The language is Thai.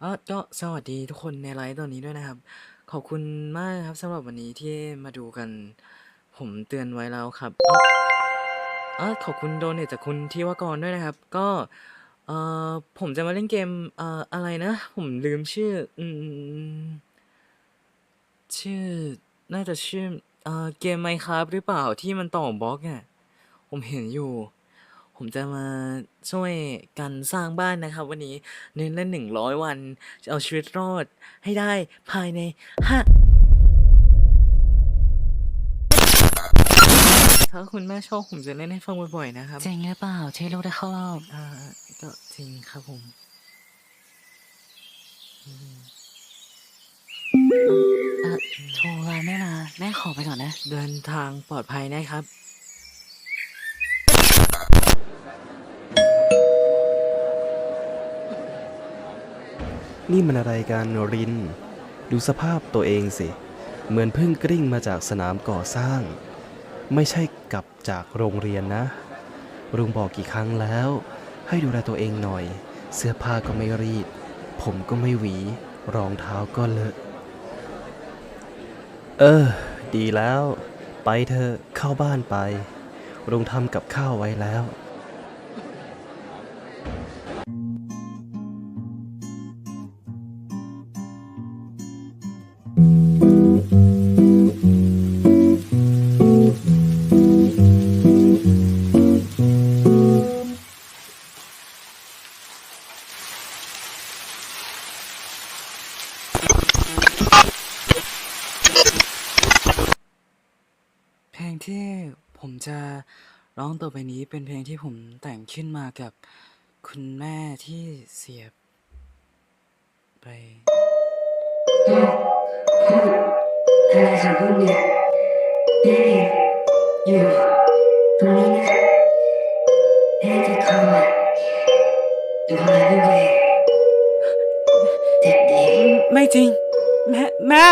เออก็สวัสดีทุกคนในไลฟ์ตอนนี้ด้วยนะครับ ขอบคุณมากครับสำหรับวันนี้ที่มาดูกัน ผมเตือนไว้แล้วครับเออเออขอบคุณโดนเนทจากคุณที่วากรด้วยนะครับ ก็เออผมจะมาเล่นเกมเอ่ออะไรนะ ผมลืมชื่ออืมชื่อ น่าจะชื่อเอ่อเกม Minecraft หรือเปล่าที่มันต่อบล็อกอะผมเห็นอยู่ ผมจะมาช่วยกันสร้างบ้านนะครับ วันนี้เน้นเล่นหนึ่งร้อยวัน จะเอาชีวิตรอดให้ได้ภายในห้าถ้าคุณแม่ชอบผมจะเล่นให้ฟังบ่อยๆนะครับจริงหรือเปล่าที่ลูกได้เข้ารอบอ่าก็จริงครับผมอืมเออโทรมาแม่มาแม่ขอไปก่อนนะ เดินทางปลอดภัยนะครับ นี่มันอะไรกันริน ดูสภาพตัวเองสิ เหมือนเพิ่งกลิ้งมาจากสนามก่อสร้าง ไม่ใช่กลับจากโรงเรียนนะลุงบอกกี่ครั้งแล้ว ให้ดูแลตัวเองหน่อย เสื้อผ้าก็ไม่รีด ผมก็ไม่หวี รองเท้าก็เลอะ เออ ดีแล้ว ไปเธอะเข้าบ้านไปลุงทำกับข้าวไว้แล้ว ที่ผมจะร้องต่อไปนี้เป็นเพลงที่ผมแต่งขึ้นมากับคุณแม่ที่เสียไปอะไรของพวกเนี่ยแม่อยู่ตรงนี้นะแม่จะเข้ามาดูแลลูกเองเจ็บดีไม่จริง แม่ แม่